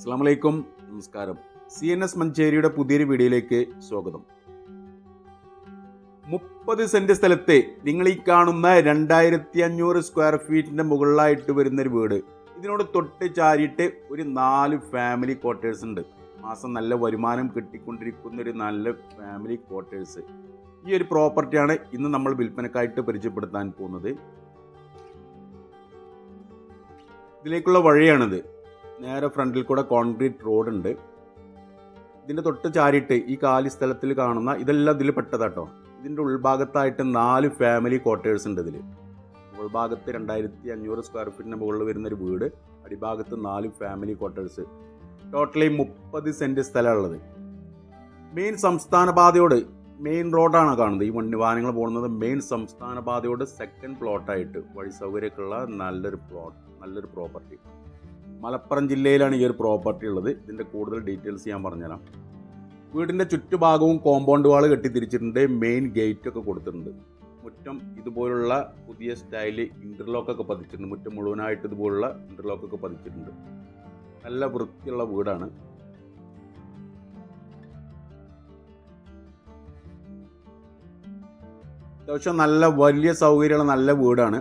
അസ്സാം വലൈക്കും നമസ്കാരം. സി എൻ എസ് മഞ്ചേരിയുടെ പുതിയൊരു വീഡിയോയിലേക്ക് സ്വാഗതം. മുപ്പത് സെന്റ് സ്ഥലത്തെ നിങ്ങൾ ഈ കാണുന്ന രണ്ടായിരത്തി അഞ്ഞൂറ് സ്ക്വയർ ഫീറ്റിന്റെ മുകളിലായിട്ട് വരുന്നൊരു വീട്. ഇതിനോട് തൊട്ട് ചാരിയിട്ട് ഒരു നാല് ഫാമിലി ക്വാർട്ടേഴ്സ് ഉണ്ട്. മാസം നല്ല വരുമാനം കിട്ടിക്കൊണ്ടിരിക്കുന്ന ഒരു നല്ല ഫാമിലി ക്വാർട്ടേഴ്സ് ഈ ഒരു പ്രോപ്പർട്ടിയാണ് ഇന്ന് നമ്മൾ വിൽപ്പനക്കായിട്ട് പരിചയപ്പെടുത്താൻ പോകുന്നത്. ഇതിലേക്കുള്ള വഴിയാണിത്. നേരെ ഫ്രണ്ടിൽ കൂടെ കോൺക്രീറ്റ് റോഡ് ഉണ്ട് ഇതിന്റെ തൊട്ട് ചാരിയിട്ട് ഈ കാലി സ്ഥലത്തിൽ കാണുന്ന ഇതെല്ലാം ഇതിൽ പെട്ടതാട്ടോ. ഇതിന്റെ ഉൾഭാഗത്തായിട്ട് നാല് ഫാമിലി ക്വാർട്ടേഴ്സ് ഉണ്ട് ഇതിൽ ഉൾഭാഗത്ത് രണ്ടായിരത്തി അഞ്ഞൂറ് സ്ക്വയർ ഫീറ്റിന് മുകളിൽ വരുന്നൊരു വീട്. അടിഭാഗത്ത് നാല് ഫാമിലി ക്വാർട്ടേഴ്സ് ടോട്ടലി മുപ്പത് സെന്റ് സ്ഥലമുള്ളത് മെയിൻ സംസ്ഥാന പാതയോട് മെയിൻ റോഡാണ് കാണുന്നത്. ഈ വണ്ടി വാഹനങ്ങൾ പോകുന്നത് മെയിൻ സംസ്ഥാന പാതയോട് സെക്കൻഡ് പ്ലോട്ടായിട്ട് വഴി സൗകര്യമൊക്കെയുള്ള നല്ലൊരു പ്ലോട്ട് നല്ലൊരു പ്രോപ്പർട്ടി മലപ്പുറം ജില്ലയിലാണ് ഈ ഒരു പ്രോപ്പർട്ടി ഉള്ളത്. ഇതിന്റെ കൂടുതൽ ഡീറ്റെയിൽസ് ഞാൻ പറഞ്ഞുതരാം. വീടിന്റെ ചുറ്റുഭാഗവും കോമ്പൗണ്ട് വാൾ കെട്ടി തിരിച്ചിട്ടുണ്ട് മെയിൻ ഗേറ്റ് ഒക്കെ കൊടുത്തിട്ടുണ്ട്. മുറ്റം ഇതുപോലുള്ള പുതിയ സ്റ്റൈൽ ഇന്റർലോക്കൊക്കെ പതിച്ചിട്ടുണ്ട്. മുറ്റം മുഴുവനായിട്ട് ഇതുപോലുള്ള ഇന്റർലോക്കൊക്കെ പതിച്ചിട്ടുണ്ട്. നല്ല വൃത്തിയുള്ള വീടാണ്. അത്യാവശ്യം നല്ല വലിയ സൗകര്യമുള്ള നല്ല വീടാണ്.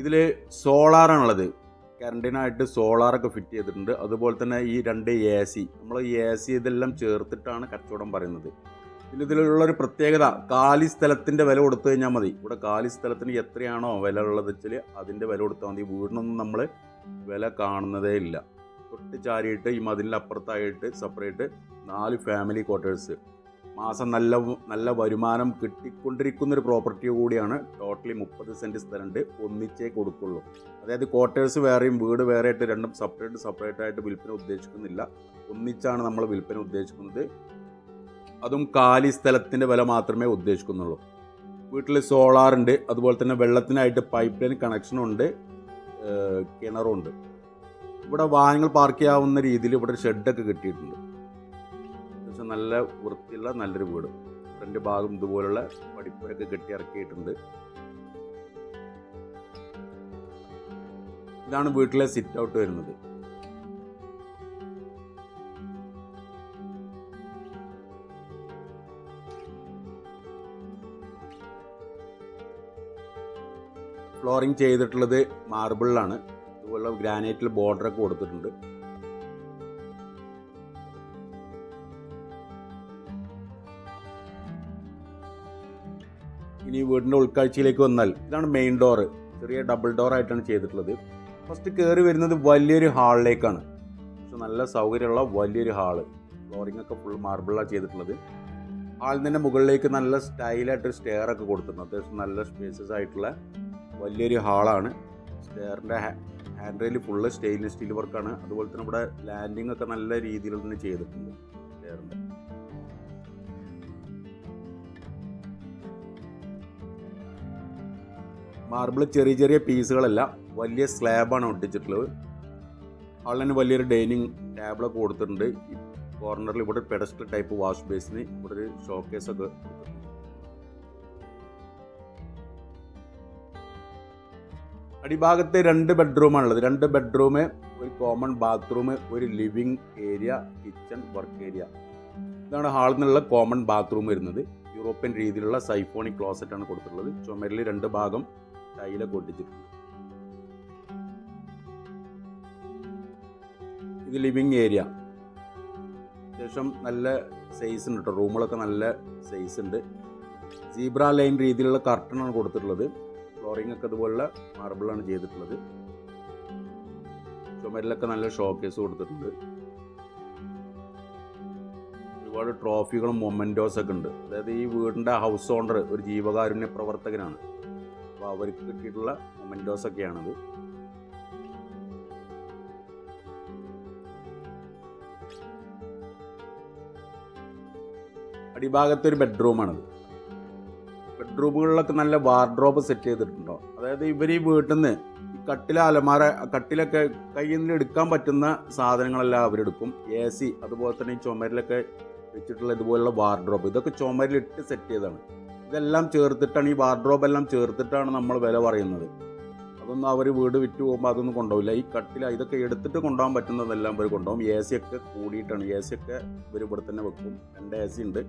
ഇതിൽ സോളാറാണുള്ളത് കറണ്ടിനായിട്ട് സോളാറൊക്കെ ഫിറ്റ് ചെയ്തിട്ടുണ്ട്. അതുപോലെ തന്നെ ഈ രണ്ട് എ സി നമ്മൾ എ സി ഇതെല്ലാം ചേർത്തിട്ടാണ് കച്ചവടം പറയുന്നത്. പിന്നെ ഇതിലുള്ളൊരു പ്രത്യേകത കാലി സ്ഥലത്തിന്റെ വില കൊടുത്തു കഴിഞ്ഞാൽ മതി. ഇവിടെ കാലി സ്ഥലത്തിന് എത്രയാണോ വില ഉള്ളത് വെച്ചാൽ അതിന്റെ വില കൊടുത്താൽ മതി. വീടിനൊന്നും നമ്മൾ വില കാണുന്നതേ ഇല്ല. തൊട്ട് ചാരിയിട്ട് ഈ മതിലിന്റെ അപ്പുറത്തായിട്ട് സെപ്പറേറ്റ് നാല് ഫാമിലി ക്വാർട്ടേഴ്സ് മാസം നല്ല നല്ല വരുമാനം കിട്ടിക്കൊണ്ടിരിക്കുന്ന ഒരു പ്രോപ്പർട്ടി കൂടിയാണ് ടോട്ടലി മുപ്പത് സെന്റ് സ്ഥലമുണ്ട്. ഒന്നിച്ചേ കൊടുക്കുള്ളൂ. അതായത് ക്വാർട്ടേഴ്സ് വേറെയും വീട് വേറെ ആയിട്ട് രണ്ടും സെപ്പറേറ്റ് സെപ്പറേറ്റ് ആയിട്ട് വിൽപ്പന ഉദ്ദേശിക്കുന്നില്ല. ഒന്നിച്ചാണ് നമ്മൾ വിൽപ്പന ഉദ്ദേശിക്കുന്നത്. അതും കാലി സ്ഥലത്തിന്റെ വില മാത്രമേ ഉദ്ദേശിക്കുന്നുള്ളൂ. വീട്ടിൽ സോളാർ ഉണ്ട്. അതുപോലെ തന്നെ വെള്ളത്തിനായിട്ട് പൈപ്പ് ലൈൻ കണക്ഷനുണ്ട് കിണറുണ്ട് ഇവിടെ വാഹനങ്ങൾ പാർക്ക് ചെയ്യാവുന്ന രീതിയിൽ ഇവിടെ ഷെഡൊക്കെ കിട്ടിയിട്ടുണ്ട്. നല്ല വൃത്തിയുള്ള നല്ലൊരു വീട്. ഫ്രണ്ട് ഭാഗം ഇതുപോലുള്ള പടിപ്പുരൊക്കെ കെട്ടി ഇറക്കിയിട്ടുണ്ട്. ഇതാണ് വീട്ടിലെ സിറ്റ് ഔട്ട് വരുന്നത്. ഫ്ലോറിങ് ചെയ്തിട്ടുള്ളത് മാർബിളിലാണ് അതുപോലെ ഗ്രാനൈറ്റിൽ ബോർഡറൊക്കെ കൊടുത്തിട്ടുണ്ട്. ഇനി വീടിന്റെ ഉൾക്കാഴ്ചയിലേക്ക് വന്നാൽ ഇതാണ് മെയിൻ ഡോറ് ചെറിയ ഡബിൾ ഡോർ ആയിട്ടാണ് ചെയ്തിട്ടുള്ളത്. ഫസ്റ്റ് കയറി വരുന്നത് വലിയൊരു ഹാളിലേക്കാണ് നല്ല സൗകര്യമുള്ള വലിയൊരു ഹാൾ ഫ്ലോറിംഗ് ഒക്കെ ഫുൾ മാർബിളാണ് ചെയ്തിട്ടുള്ളത്. ഹാളിൽ മുകളിലേക്ക് നല്ല സ്റ്റൈലായിട്ട് സ്റ്റെയർ ഒക്കെ കൊടുത്തിട്ടുണ്ട്. അത്യാവശ്യം നല്ല സ്പേസസ് ആയിട്ടുള്ള വലിയൊരു ഹാളാണ് സ്റ്റെയറിന്റെ hand rail full stainless steel വർക്കാണ് അതുപോലെ തന്നെ ഇവിടെ ലാൻഡിംഗ് ഒക്കെ നല്ല രീതിയിൽ തന്നെ ചെയ്തിട്ടുണ്ട്. സ്റ്റെയറിന്റെ മാർബിൾ ചെറിയ ചെറിയ പീസുകളല്ല വലിയ സ്ലാബാണ് ഒട്ടിച്ചിട്ടുള്ളത്. ഹാളിന് വലിയൊരു ഡൈനിങ് ടേബിളൊക്കെ കൊടുത്തിട്ടുണ്ട്. കോർണറിൽ ഇവിടെ പെഡസ്റ്റൽ ടൈപ്പ് വാഷ് ബേസിന് ഇവിടെ ഒരു ഷോക്കേസ് ഒക്കെ കൊടുത്തിട്ടുണ്ട്. അടിഭാഗത്ത് രണ്ട് ബെഡ്റൂമാണുള്ളത് രണ്ട് ബെഡ്റൂം ഒരു കോമൺ ബാത്റൂം ഒരു living area kitchen work area ഇതാണ് ഹാളിൽ നിന്നുള്ള കോമൺ ബാത്റൂം വരുന്നത്. യൂറോപ്യൻ രീതിയിലുള്ള സൈഫോണിക് ക്ലോസറ്റാണ് കൊടുത്തിട്ടുള്ളത്. ചുമരിൽ രണ്ട് ഭാഗം ടൈലൊക്കെ ഒട്ടിച്ചിട്ടുണ്ട് ഇത് ലിവിങ് ഏരിയ. അത്യാവശ്യം നല്ല സൈസ് ഉണ്ട് കേട്ടോ റൂമുകളൊക്കെ നല്ല സൈസ് ഉണ്ട്. സീബ്ര ലൈൻ രീതിയിലുള്ള കർട്ടനാണ് കൊടുത്തിട്ടുള്ളത്. ഫ്ലോറിംഗ് ഒക്കെ അതുപോലുള്ള മാർബിളാണ് ചെയ്തിട്ടുള്ളത്. ചുമരിലൊക്കെ നല്ല ഷോക്കേസ് കൊടുത്തിട്ടുണ്ട്. ഒരുപാട് ട്രോഫികളും മൊമെന്റോസൊക്കെ ഉണ്ട്. അതായത് ഈ വീടിന്റെ ഹൗസ് ഓണർ ഒരു ജീവകാരുണ്യ പ്രവർത്തകനാണ്. അപ്പോൾ അവർക്ക് കിട്ടിയിട്ടുള്ള മൊമെന്റോസ് ഒക്കെയാണത് അടിഭാഗത്ത് ഒരു ബെഡ്റൂമാണത്. ബെഡ്റൂമുകളിലൊക്കെ നല്ല വാർഡ്രോബ് സെറ്റ് ചെയ്തിട്ടുണ്ടോ? അതായത് ഇവർ ഈ വീട്ടിൽ നിന്ന് ഈ കട്ടിലെ അലമാര കട്ടിലൊക്കെ കയ്യിൽ നിന്ന് എടുക്കാൻ പറ്റുന്ന സാധനങ്ങളെല്ലാം അവരെടുക്കും. എ സി അതുപോലെ തന്നെ ഈ ചുമരിലൊക്കെ വെച്ചിട്ടുള്ള ഇതുപോലുള്ള വാർഡ്രോബ്. ഇതൊക്കെ ചുമരിലിട്ട് സെറ്റ് ചെയ്തതാണ്. ഇതെല്ലാം ചേർത്തിട്ടാണ് ഈ വാർഡ്രോബ് എല്ലാം ചേർത്തിട്ടാണ് നമ്മൾ വില പറയുന്നത്. അതൊന്നും അവർ വീട് വിറ്റ് പോകുമ്പോൾ അതൊന്നും കൊണ്ടുപോകില്ല ഈ കട്ടില ഇതൊക്കെ എടുത്തിട്ട് കൊണ്ടുപോകാൻ പറ്റുന്നതെല്ലാം ഇവർ കൊണ്ടുപോകും. എ സി ഒക്കെ കൂടിയിട്ടാണ്. എ സി ഒക്കെ ഇവർ ഇവിടെ തന്നെ വെക്കും. രണ്ട് എ സി ഉണ്ട്.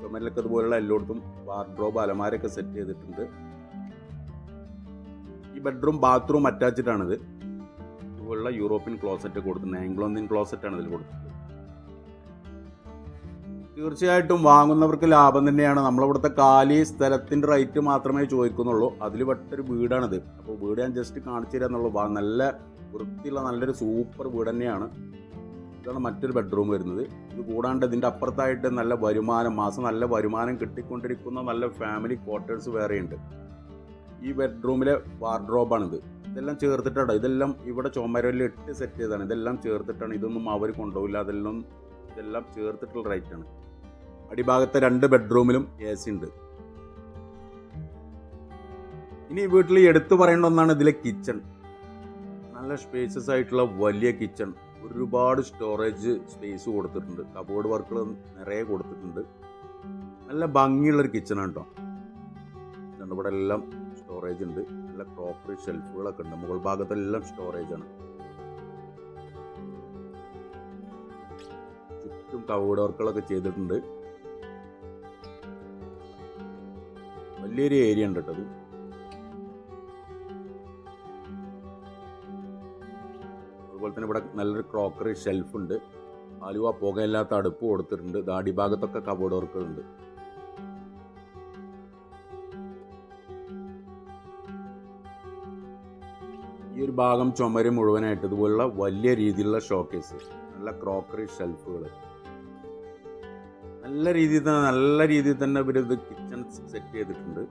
ചുമരിലൊക്കെ ഇതുപോലുള്ള എല്ലായിടത്തും വാർഡ്രോബ് അലമാരൊക്കെ സെറ്റ് ചെയ്തിട്ടുണ്ട്. ഈ ബെഡ്റൂം ബാത്റൂം അറ്റാച്ചിട്ടാണിത് ഇതുപോലുള്ള യൂറോപ്യൻ ക്ലോസറ്റ് കൊടുത്തിട്ടുണ്ട്. ആംഗ്ലോ ഇന്ത്യൻ ക്ലോസറ്റാണ് ഇതിൽ കൊടുത്തിട്ടുള്ളത്. തീർച്ചയായിട്ടും വാങ്ങുന്നവർക്ക് ലാഭം തന്നെയാണ്. നമ്മളിവിടുത്തെ കാലി സ്ഥലത്തിന്റെ റേറ്റ് മാത്രമേ ചോദിക്കുന്നുള്ളൂ. അതിൽ പെട്ടൊരു വീടാണിത്. അപ്പോൾ വീട് ഞാൻ ജസ്റ്റ് കാണിച്ചു തരാന്നുള്ളൂ. നല്ല വൃത്തിയുള്ള നല്ലൊരു സൂപ്പർ വീട് തന്നെയാണ്. ഇതാണ് മറ്റൊരു ബെഡ്റൂം വരുന്നത്. ഇത് കൂടാണ്ട് ഇതിന്റെ അപ്പുറത്തായിട്ട് നല്ല വരുമാനം മാസം നല്ല വരുമാനം കിട്ടിക്കൊണ്ടിരിക്കുന്ന നല്ല ഫാമിലി ക്വാർട്ടേഴ്സ് വേറെയുണ്ട്. ഈ ബെഡ്റൂമിലെ വാർഡ്രോബാണിത് ഇതെല്ലാം ചേർത്തിട്ടാണ് ഇതെല്ലാം ഇവിടെ ചുമരലിൽ ഇട്ട് സെറ്റ് ചെയ്തതാണ്. ഇതെല്ലാം ചേർത്തിട്ടാണ്. ഇതൊന്നും അവർ കൊണ്ടുപോകില്ല അതെല്ലാം ഇതെല്ലാം ചേർത്തിട്ടുള്ള റേറ്റ് ആണ്. അടിഭാഗത്തെ രണ്ട് ബെഡ്റൂമിലും എ സി ഉണ്ട്. ഇനി വീട്ടിൽ എടുത്തു പറയേണ്ട ഒന്നാണ് ഇതിലെ കിച്ചൺ. നല്ല സ്പേസസ് ആയിട്ടുള്ള വലിയ കിച്ചൺ. ഒരുപാട് സ്റ്റോറേജ് സ്പേസ് കൊടുത്തിട്ടുണ്ട്. കബോർഡ് വർക്കുകൾ നിറയെ കൊടുത്തിട്ടുണ്ട്. നല്ല ഭംഗിയുള്ളൊരു കിച്ചണാണ് കേട്ടോ ഇവിടെ എല്ലാം സ്റ്റോറേജ് ഉണ്ട്. നല്ല ക്രോക്കറി ഷെൽഫുകളൊക്കെ ഉണ്ട്. മുകൾ ഭാഗത്തെല്ലാം സ്റ്റോറേജ് ആണ്. ചുറ്റും കബോർഡ് വർക്കുകളൊക്കെ ചെയ്തിട്ടുണ്ട്. വലിയൊരു ഏരിയ ഉണ്ട് കേട്ടത് അതുപോലെ തന്നെ ഇവിടെ നല്ലൊരു ക്രോക്കറി ഷെൽഫ് ഉണ്ട്. ആലുവ പുകയില്ലാത്ത അടുപ്പ് കൊടുത്തിട്ടുണ്ട്. ദാടി അടിഭാഗത്തൊക്കെ കബോർഡ് വർക്കുകളുണ്ട് ഈ ഒരു ഭാഗം ചുമര് മുഴുവനായിട്ട് ഇതുപോലുള്ള വലിയ രീതിയിലുള്ള ഷോക്കേസ് നല്ല ക്രോക്കറി ഷെൽഫുകൾ നല്ല രീതിയിൽ തന്നെ നല്ല രീതിയിൽ തന്നെ കിച്ചൺ സെറ്റ് ചെയ്തിട്ടുണ്ട്.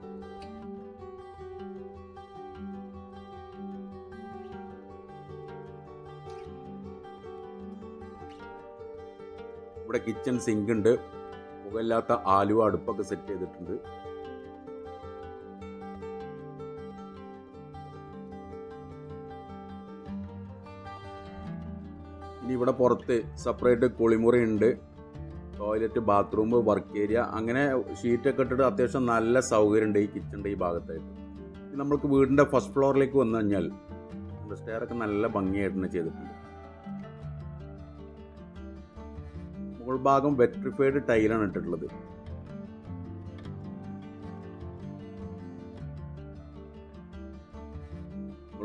ഇവിടെ കിച്ചൺ സിങ്ക് ഉണ്ട്. പുകയില്ലാത്ത ആലുവ അടുപ്പൊക്കെ സെറ്റ് ചെയ്തിട്ടുണ്ട്. ഇനി ഇവിടെ പുറത്ത് സെപ്പറേറ്റ് കുളിമുറി ഉണ്ട്. ടോയ്ലറ്റ് ബാത്റൂം വർക്ക് ഏരിയ അങ്ങനെ ഷീറ്റൊക്കെ ഇട്ടിട്ട് അത്യാവശ്യം നല്ല സൗകര്യമുണ്ട് ഈ കിച്ചണിന്റെ ഈ ഭാഗത്തായിട്ട്. നമ്മൾക്ക് വീടിന്റെ ഫസ്റ്റ് ഫ്ലോറിലേക്ക് വന്നു കഴിഞ്ഞാൽ സ്റ്റെയറൊക്കെ നല്ല ഭംഗിയായിട്ട് തന്നെ ചെയ്തിട്ടുണ്ട്. മുകൾ ഭാഗം വെട്രിഫൈഡ് ടൈലാണ് ഇട്ടിട്ടുള്ളത്.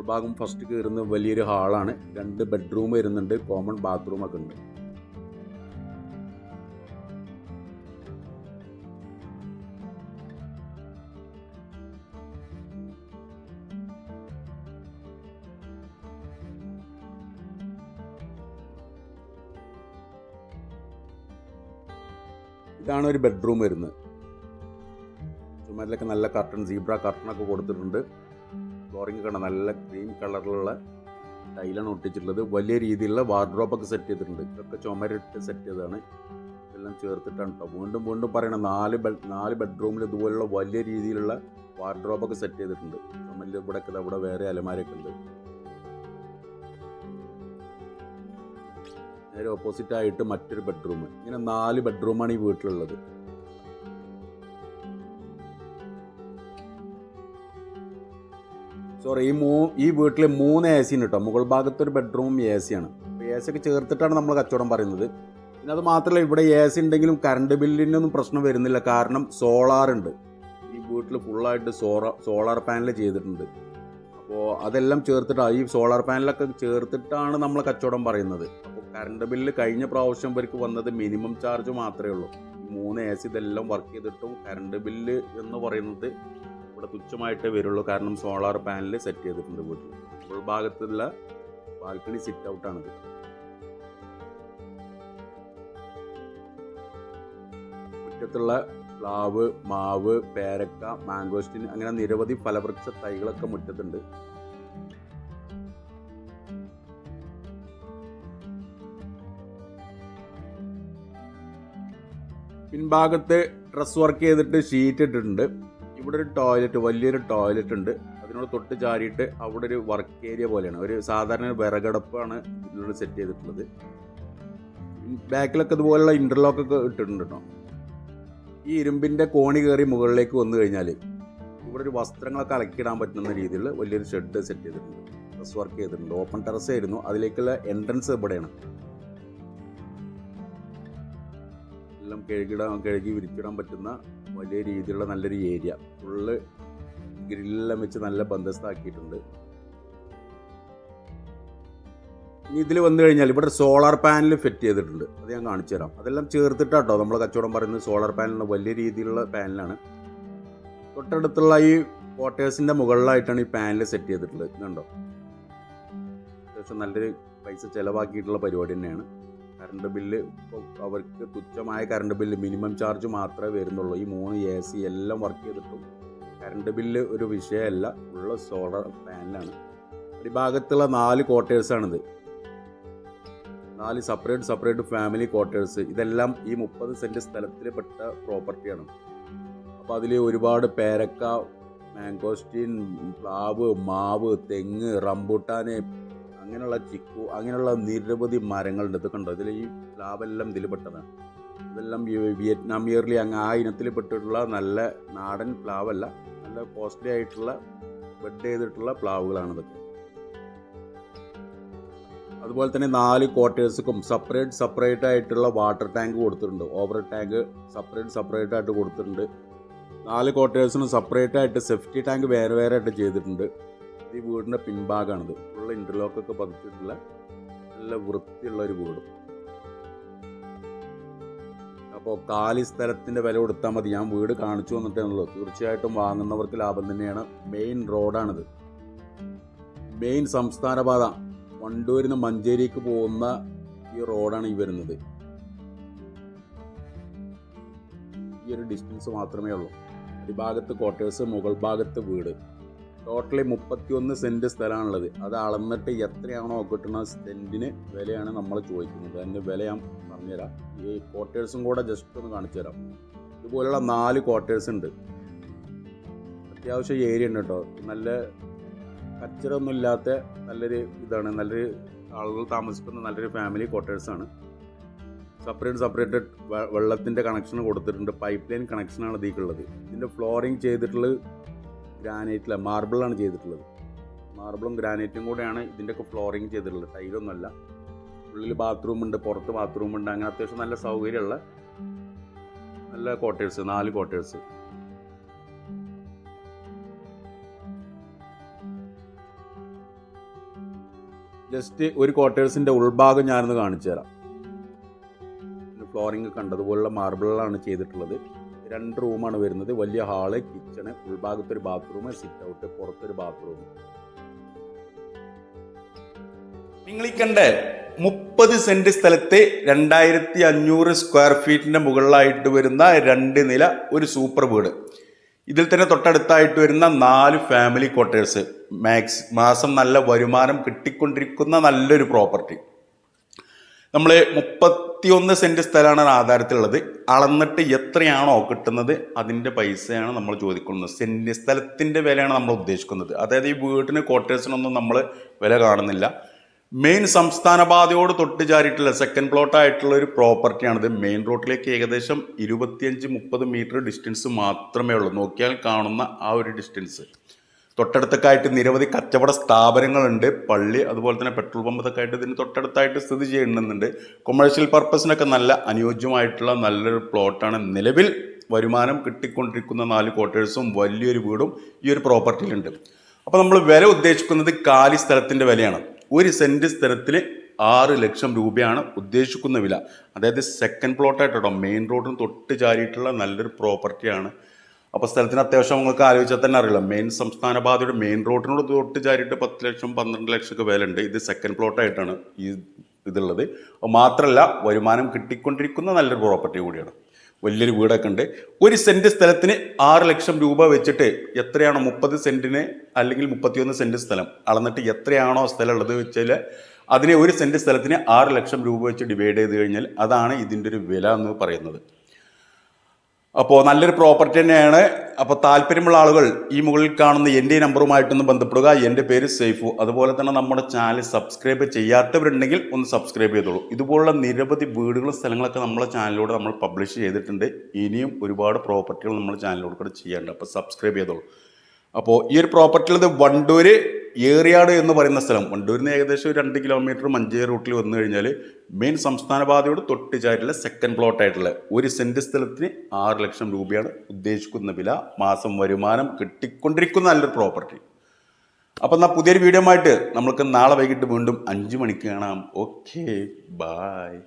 ഭാഗം ഫസ്റ്റ് കയറുന്ന വലിയൊരു ഹാളാണ് രണ്ട് ബെഡ്റൂം വരുന്നുണ്ട് കോമൺ ബാത്റൂം ഒക്കെ ഉണ്ട്. ഇതാണ് ഒരു ബെഡ്റൂം വരുന്നത്. ചുമരിലൊക്കെ നല്ല കർട്ടൺ സീബ്ര കർട്ടണൊക്കെ കൊടുത്തിട്ടുണ്ട്. ഫ്ലോറിംഗ് കണ്ട? നല്ല ക്രീം കളറിലുള്ള ടൈലാണ് ഒട്ടിച്ചിട്ടുള്ളത്. വലിയ രീതിയിലുള്ള വാർഡ്രോബൊക്കെ സെറ്റ് ചെയ്തിട്ടുണ്ട്. ഇതൊക്കെ ചുമരിട്ട് സെറ്റ് ചെയ്തതാണ്. ഇതെല്ലാം ചേർത്തിട്ടാണ് കേട്ടോ വീണ്ടും വീണ്ടും പറയണം നാല് ബെഡ് നാല് ബെഡ്റൂമിൽ ഇതുപോലുള്ള വലിയ രീതിയിലുള്ള വാർഡ്രോബൊക്കെ സെറ്റ് ചെയ്തിട്ടുണ്ട്. ചുമരിൽ ഇവിടെ ഇവിടെ വേറെ അലമാരൊക്കെ ഉണ്ട്. നേരെ ഓപ്പോസിറ്റ് ആയിട്ട് മറ്റൊരു ബെഡ്റൂം ഇങ്ങനെ നാല് ബെഡ്റൂമാണ് ഈ വീട്ടിലുള്ളത്. സോറി ഈ മൂ ഈ വീട്ടിൽ മൂന്ന് എ സി ഉണ്ട് കേട്ടോ മുകൾ ഭാഗത്ത് ഒരു ബെഡ്റൂമും എ സി ആണ്. എ സി ഒക്കെ ചേർത്തിട്ടാണ് നമ്മൾ കച്ചവടം പറയുന്നത്. പിന്നെ അത് മാത്രമല്ല ഇവിടെ എ സി ഉണ്ടെങ്കിലും കറണ്ട് ബില്ലിനൊന്നും പ്രശ്നം വരുന്നില്ല. കാരണം സോളാർ ഉണ്ട്. ഈ വീട്ടിൽ ഫുള്ളായിട്ട് സോളാർ സോളാർ പാനൽ ചെയ്തിട്ടുണ്ട്. അപ്പോൾ അതെല്ലാം ചേർത്തിട്ടാണ് ഈ സോളാർ പാനലൊക്കെ ചേർത്തിട്ടാണ് നമ്മൾ കച്ചവടം പറയുന്നത്. കറണ്ട് ബില്ല് കഴിഞ്ഞ പ്രാവശ്യം ഇവർക്ക് വന്നത് മിനിമം ചാർജ് മാത്രമേ ഉള്ളൂ. മൂന്ന് എ സി ഇതെല്ലാം വർക്ക് ചെയ്തിട്ടും കറണ്ട് ബില്ല് എന്ന് പറയുന്നത് ഇവിടെ തുച്ഛമായിട്ടേ വരുള്ളൂ. കാരണം സോളാർ പാനൽ സെറ്റ് ചെയ്തിട്ടുണ്ട് വീട്ടിൽ ഉൾഭാഗത്തുള്ള ബാൽക്കണി സിറ്റ് ഔട്ടാണിത് മുറ്റത്തുള്ള പ്ലാവ് മാവ് പേരക്ക മാംഗോസ്റ്റിൻ അങ്ങനെ നിരവധി ഫലവൃക്ഷ തൈകളൊക്കെ മുറ്റത്തുണ്ട്. പിൻഭാഗത്ത് ഡ്രസ് വർക്ക് ചെയ്തിട്ട് ഷീറ്റ് ഇട്ടിട്ടുണ്ട്. ഇവിടെ ഒരു ടോയ്ലറ്റ് വലിയൊരു ടോയ്ലറ്റ് ഉണ്ട്. അതിനോട് തൊട്ട് ചാരിയിട്ട് അവിടെ ഒരു വർക്ക് ഏരിയ പോലെയാണ്. ഒരു സാധാരണ വിറകടപ്പാണ് ഇതിലൂടെ സെറ്റ് ചെയ്തിട്ടുള്ളത്. ബാക്കിലൊക്കെ ഇതുപോലുള്ള ഇന്റർലോക്ക് ഒക്കെ ഇട്ടിട്ടുണ്ട് കേട്ടോ ഈ ഇരുമ്പിന്റെ കോണി കയറി മുകളിലേക്ക് വന്നു കഴിഞ്ഞാൽ ഇവിടെ ഒരു വസ്ത്രങ്ങളൊക്കെ അലക്കിയിടാൻ പറ്റുന്ന രീതിയിലുള്ള വലിയൊരു ഷെഡ് സെറ്റ് ചെയ്തിട്ടുണ്ട്. ഡ്രസ് വർക്ക് ചെയ്തിട്ടുണ്ട്. ഓപ്പൺ ടെറസ് ആയിരുന്നു. അതിലേക്കുള്ള എൻട്രൻസ് ഇവിടെയാണ്. എല്ലാം കഴുകിടാൻ കഴുകി വിരിച്ചിടാൻ പറ്റുന്ന വലിയ രീതിയിലുള്ള നല്ലൊരു ഏരിയ. ഫുള്ള് ഗ്രില്ലെല്ലാം വെച്ച് നല്ല ബന്ധസ്ഥാക്കിയിട്ടുണ്ട് ഇനി ഇതിൽ വന്നു കഴിഞ്ഞാൽ ഇവിടെ സോളാർ പാനൽ ഫിറ്റ് ചെയ്തിട്ടുണ്ട്. അത് ഞാൻ കാണിച്ചു തരാം. അതെല്ലാം ചേർത്തിട്ടാട്ടോ നമ്മൾ കച്ചവടം പറയുന്നത് സോളാർ പാനലിന് വലിയ രീതിയിലുള്ള പാനലാണ്. തൊട്ടടുത്തുള്ള ഈ ക്വാർട്ടേഴ്സിന്റെ മുകളിലായിട്ടാണ് ഈ പാനൽ സെറ്റ് ചെയ്തിട്ടുള്ളത്. കണ്ടോ അത്യാവശ്യം നല്ലൊരു പൈസ ചിലവാക്കിയിട്ടുള്ള പരിപാടി തന്നെയാണ്. കറണ്ട് ബില്ല് അവർക്ക് തുച്ഛമായ കറണ്ട് ബില്ല് മിനിമം ചാർജ് മാത്രമേ വരുന്നുള്ളൂ. ഈ മൂന്ന് എ സി എല്ലാം വർക്ക് ചെയ്തിട്ടും കറണ്ട് ബില്ല് ഒരു വിഷയമല്ല. ഉള്ള സോളാർ പാനലാണ് അടിഭാഗത്തുള്ള നാല് ക്വാർട്ടേഴ്സാണിത് നാല് സെപ്പറേറ്റ് സെപ്പറേറ്റ് ഫാമിലി ക്വാർട്ടേഴ്സ് ഇതെല്ലാം ഈ മുപ്പത് സെന്റ് സ്ഥലത്തിൽ പെട്ട പ്രോപ്പർട്ടിയാണ് അപ്പോൾ അതിൽ ഒരുപാട് പേരക്ക മാങ്കോസ്റ്റീൻ പ്ലാവ് മാവ് തെങ്ങ് റംബൂട്ടാന് അങ്ങനെയുള്ള ചിക്കു അങ്ങനെയുള്ള നിരവധി മരങ്ങളുണ്ട്. ഇതൊക്കെ ഉണ്ടോ ഇതിൽ ഈ പ്ലാവെല്ലാം ഇതിൽ പെട്ടതാണ്. ഇതെല്ലാം വിയറ്റ്നാം ഇയർലി അങ്ങ് ആ ഇനത്തിൽ പെട്ടിട്ടുള്ള നല്ല നാടൻ പ്ലാവല്ല നല്ല കോസ്റ്റ്ലി ആയിട്ടുള്ള ബെഡ് ചെയ്തിട്ടുള്ള പ്ലാവുകളാണ് ഇതൊക്കെ. അതുപോലെ തന്നെ നാല് ക്വാർട്ടേഴ്സുക്കും സെപ്പറേറ്റ് സെപ്പറേറ്റ് ആയിട്ടുള്ള വാട്ടർ ടാങ്ക് കൊടുത്തിട്ടുണ്ട്. ഓവർ ടാങ്ക് സെപ്പറേറ്റ് സെപ്പറേറ്റ് ആയിട്ട് കൊടുത്തിട്ടുണ്ട്. നാല് ക്വാർട്ടേഴ്സിനും സെപ്പറേറ്റ് ആയിട്ട് സേഫ്റ്റി ടാങ്ക് വേറെ വേറെ ആയിട്ട് ചെയ്തിട്ടുണ്ട്. ഈ വീടിന്റെ പിൻഭാഗമാണിത് ഫുള്ള് ഇന്റർലോക്കൊക്കെ പതിച്ചിട്ടുള്ള നല്ല വൃത്തിയുള്ള ഒരു വീടും. അപ്പോൾ കാലി സ്ഥലത്തിന്റെ വില കൊടുത്താൽ മതി. ഞാൻ വീട് കാണിച്ചു വന്നിട്ടാണല്ലോ തീർച്ചയായിട്ടും വാങ്ങുന്നവർക്ക് ലാഭം തന്നെയാണ്. മെയിൻ റോഡാണിത്. മെയിൻ സംസ്ഥാന പാത. വണ്ടൂരിൽ നിന്ന് മഞ്ചേരിക്ക് പോകുന്ന ഈ റോഡാണ് ഈ വരുന്നത്. ഈ ഒരു ഡിസ്റ്റൻസ് മാത്രമേ ഉള്ളൂ. അടിഭാഗത്ത് ക്വാർട്ടേഴ്സ് മുകൾ ഭാഗത്ത് വീട്. ടോട്ടലി മുപ്പത്തിയൊന്ന് സെന്റ് സ്ഥലമാണുള്ളത്. അത് അളന്നിട്ട് എത്രയാണോ കിട്ടുന്ന സെന്റിന് വിലയാണ് നമ്മൾ ചോദിക്കുന്നത്. അതിന്റെ വില ഞാൻ പറഞ്ഞുതരാം. ഈ ക്വാർട്ടേഴ്സും കൂടെ ജസ്റ്റ് ഒന്ന് കാണിച്ചു തരാം ഇതുപോലുള്ള നാല് ക്വാർട്ടേഴ്സ് ഉണ്ട്. അത്യാവശ്യം ഏരിയ ഉണ്ട് കേട്ടോ. നല്ല കച്ചറൊന്നും ഇല്ലാത്ത നല്ലൊരു ഇതാണ്. നല്ലൊരു ആളുകൾ താമസിക്കുന്ന നല്ലൊരു ഫാമിലി ക്വാർട്ടേഴ്സാണ് സെപ്പറേറ്റ് സെപ്പറേറ്റ് വെള്ളത്തിന്റെ കണക്ഷൻ കൊടുത്തിട്ടുണ്ട്. പൈപ്പ് ലൈൻ കണക്ഷനാണ് ഇതിലേക്കുള്ളത് ഇതിന്റെ ഫ്ലോറിങ് ചെയ്തിട്ടുള്ളത് ഗ്രാനൈറ്റില മാർബിളാണ് ചെയ്തിട്ടുള്ളത്. മാർബിളും ഗ്രാനൈറ്റും കൂടെയാണ് ഇതിന്റെയൊക്കെ ഫ്ലോറിങ് ചെയ്തിട്ടുള്ളത്. ടൈലൊന്നുമല്ല. ഉള്ളിൽ ബാത്റൂം ഉണ്ട് പുറത്ത് ബാത്റൂം ഉണ്ട് അങ്ങനെ അത്യാവശ്യം നല്ല സൗകര്യമുള്ള നല്ല ക്വാർട്ടേഴ്സ് നാല് ക്വാർട്ടേഴ്സ് ജസ്റ്റ് ഒരു ക്വാർട്ടേഴ്സിന്റെ ഉൾഭാഗം ഞാനൊന്ന് കാണിച്ചു തരാം ഫ്ലോറിങ് കണ്ടതുപോലുള്ള മാർബിളാണ് ചെയ്തിട്ടുള്ളത്. രണ്ട് റൂമാണ് വരുന്നത്. വലിയ ഹാൾ കിച്ചണ് ഉൾഭാഗത്തൊരു ബാത്റൂം സിറ്റ് ഔട്ട് പുറത്തൊരു ബാത്റൂം. നിങ്ങൾ ഈ കണ്ട മുപ്പത് സെന്റ് സ്ഥലത്തെ രണ്ടായിരത്തി അഞ്ഞൂറ് സ്ക്വയർ ഫീറ്റിന്റെ മുകളിലായിട്ട് വരുന്ന രണ്ട് നില ഒരു സൂപ്പർ വീട്. ഇതിൽ തന്നെ തൊട്ടടുത്തായിട്ട് വരുന്ന നാല് ഫാമിലി ക്വാർട്ടേഴ്സ് മാക്സ് മാസം നല്ല വരുമാനം കിട്ടിക്കൊണ്ടിരിക്കുന്ന നല്ലൊരു പ്രോപ്പർട്ടി നമ്മൾ മുപ്പത്തിയൊന്ന് സെന്റ് സ്ഥലമാണ് ആധാരത്തിലുള്ളത്. അളന്നിട്ട് എത്രയാണോ കിട്ടുന്നത് അതിന്റെ പൈസയാണ് നമ്മൾ ചോദിക്കുന്നത്. സെന്റ് സ്ഥലത്തിന്റെ വിലയാണ് നമ്മൾ ഉദ്ദേശിക്കുന്നത്. അതായത് ഈ വീട്ടിന് ക്വാർട്ടേഴ്സിനൊന്നും നമ്മൾ വില കാണുന്നില്ല. മെയിൻ സംസ്ഥാന പാതയോട് തൊട്ട് ചാരിയിട്ടുള്ള സെക്കൻഡ് പ്ലോട്ടായിട്ടുള്ള ഒരു പ്രോപ്പർട്ടിയാണിത് മെയിൻ റോഡിലേക്ക് ഏകദേശം ഇരുപത്തിയഞ്ച് മുപ്പത് മീറ്റർ ഡിസ്റ്റൻസ് മാത്രമേ ഉള്ളൂ. നോക്കിയാൽ കാണുന്ന ആ ഒരു ഡിസ്റ്റൻസ് തൊട്ടടുത്തൊക്കെ നിരവധി കച്ചവട സ്ഥാപനങ്ങളുണ്ട്. പള്ളി അതുപോലെ തന്നെ പെട്രോൾ പമ്പ് ഒക്കെ ആയിട്ട് ഇതിന് തൊട്ടടുത്തായിട്ട് സ്ഥിതി ചെയ്യുന്നുണ്ട്. കൊമേഴ്ഷ്യൽ പർപ്പസിനൊക്കെ നല്ല അനുയോജ്യമായിട്ടുള്ള നല്ലൊരു പ്ലോട്ടാണ് നിലവിൽ വരുമാനം കിട്ടിക്കൊണ്ടിരിക്കുന്ന നാല് ക്വാർട്ടേഴ്സും വലിയൊരു വീടും ഈ ഒരു പ്രോപ്പർട്ടിയിലുണ്ട് അപ്പോൾ നമ്മൾ വില ഉദ്ദേശിക്കുന്നത് കാലി സ്ഥലത്തിന്റെ വിലയാണ്. ഒരു സെന്റ് സ്ഥലത്തിൽ ആറ് ലക്ഷം രൂപയാണ് ഉദ്ദേശിക്കുന്ന വില. അതായത് സെക്കൻഡ് പ്ലോട്ടായിട്ടോ മെയിൻ റോഡിന് തൊട്ട് ചാരിയിട്ടുള്ള നല്ലൊരു പ്രോപ്പർട്ടിയാണ് അപ്പോൾ സ്ഥലത്തിന് അത്യാവശ്യം നിങ്ങൾക്ക് ആലോചിച്ചാൽ തന്നെ അറിയില്ല. മെയിൻ സംസ്ഥാന പാതയുടെ മെയിൻ റോഡിനോട് തൊട്ട് ചാരിട്ട് പത്ത് ലക്ഷം പന്ത്രണ്ട് ലക്ഷം ഒക്കെ വിലയുണ്ട്. ഇത് സെക്കൻഡ് പ്ലോട്ടായിട്ടാണ് ഈ ഇതുള്ളത്. മാത്രമല്ല വരുമാനം കിട്ടിക്കൊണ്ടിരിക്കുന്ന നല്ലൊരു പ്രോപ്പർട്ടി കൂടിയാണ്. വലിയൊരു വീടൊക്കെ ഉണ്ട്. ഒരു സെന്റ് സ്ഥലത്തിന് ആറ് ലക്ഷം രൂപ വെച്ചിട്ട് എത്രയാണോ മുപ്പത് സെന്റിന് അല്ലെങ്കിൽ മുപ്പത്തിയൊന്ന് സെന്റ് സ്ഥലം അളന്നിട്ട് എത്രയാണോ സ്ഥലം ഉള്ളത് വെച്ചാൽ അതിനെ ഒരു സെന്റ് സ്ഥലത്തിന് ആറ് ലക്ഷം രൂപ വെച്ച് ഡിവൈഡ് ചെയ്ത് കഴിഞ്ഞാൽ അതാണ് ഇതിന്റെ ഒരു വില എന്ന് പറയുന്നത്. അപ്പോൾ നല്ലൊരു പ്രോപ്പർട്ടി തന്നെയാണ്. അപ്പോൾ താല്പര്യമുള്ള ആളുകൾ ഈ മുകളിൽ കാണുന്ന എന്റെ നമ്പറുമായിട്ടൊന്ന് ബന്ധപ്പെടുക. എന്റെ പേര് സേഫു അതുപോലെ തന്നെ നമ്മുടെ ചാനൽ സബ്സ്ക്രൈബ് ചെയ്യാത്തവരുണ്ടെങ്കിൽ ഒന്ന് സബ്സ്ക്രൈബ് ചെയ്തോളൂ. ഇതുപോലുള്ള നിരവധി വീടുകളും സ്ഥലങ്ങളൊക്കെ നമ്മുടെ ചാനലിലൂടെ നമ്മൾ പബ്ലിഷ് ചെയ്തിട്ടുണ്ട്. ഇനിയും ഒരുപാട് പ്രോപ്പർട്ടികൾ നമ്മുടെ ചാനലിലൂടെ കൂടെ ചെയ്യാനുണ്ട്. അപ്പോൾ സബ്സ്ക്രൈബ് ചെയ്തോളൂ. അപ്പോൾ ഈ ഒരു പ്രോപ്പർട്ടിയുള്ളത് വണ്ടൂര് ഏറിയാട് എന്ന് പറയുന്ന സ്ഥലം. വണ്ടൂരിൽ നിന്ന് ഏകദേശം ഒരു രണ്ട് കിലോമീറ്റർ മഞ്ചേരി റൂട്ടിൽ വന്നു കഴിഞ്ഞാൽ മെയിൻ സംസ്ഥാന പാതയോട് തൊട്ട് ചായിട്ടുള്ള സെക്കൻഡ് പ്ലോട്ട് ആയിട്ടുള്ള ഒരു സെന്റ് സ്ഥലത്തിന് ആറ് ലക്ഷം രൂപയാണ് ഉദ്ദേശിക്കുന്ന വില. മാസം വരുമാനം കിട്ടിക്കൊണ്ടിരിക്കുന്ന നല്ലൊരു പ്രോപ്പർട്ടി അപ്പം എന്നാൽ പുതിയൊരു വീഡിയോ ആയിട്ട് നമ്മൾക്ക് നാളെ വൈകിട്ട് വീണ്ടും അഞ്ച് മണിക്ക് കാണാം. Okay bye